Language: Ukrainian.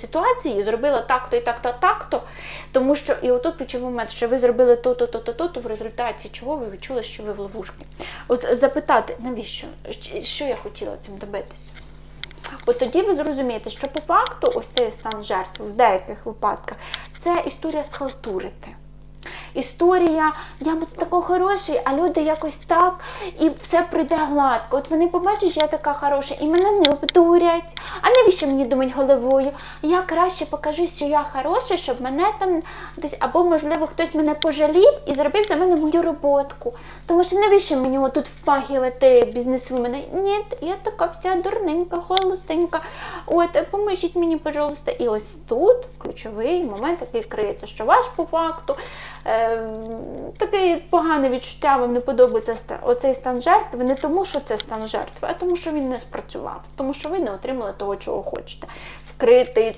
ситуації зробила так-то і так-то, так-то. Тому що і отут ключовий момент, що ви зробили то-то, то-то, то-то, в результаті чого ви відчули, що ви в ловушці. От запитати, навіщо? Що я хотіла цим добитися? От тоді ви зрозумієте, що по факту ось цей стан жертв в деяких випадках це історія схалтурити. Історія, я буду такий хороший, а люди якось так, і все прийде гладко. От вони побачать, що я така хороша, і мене не обдурять. А навіщо мені думати головою? Я краще покажу, що я хороша, щоб мене там десь, або, можливо, хтось мене пожалів і зробив за мене мою роботку. Тому що навіщо мені отут впахувати бізнесвумена? Ні, я така вся дурненька, голосенька. От, поможіть мені, пожалуйста. І ось тут ключовий момент, який криється, що ваш по факту таке погане відчуття, вам не подобається оцей стан жертви, не тому, що це стан жертви, а тому, що він не спрацював, тому що ви не отримали того, чого хочете. Вкритий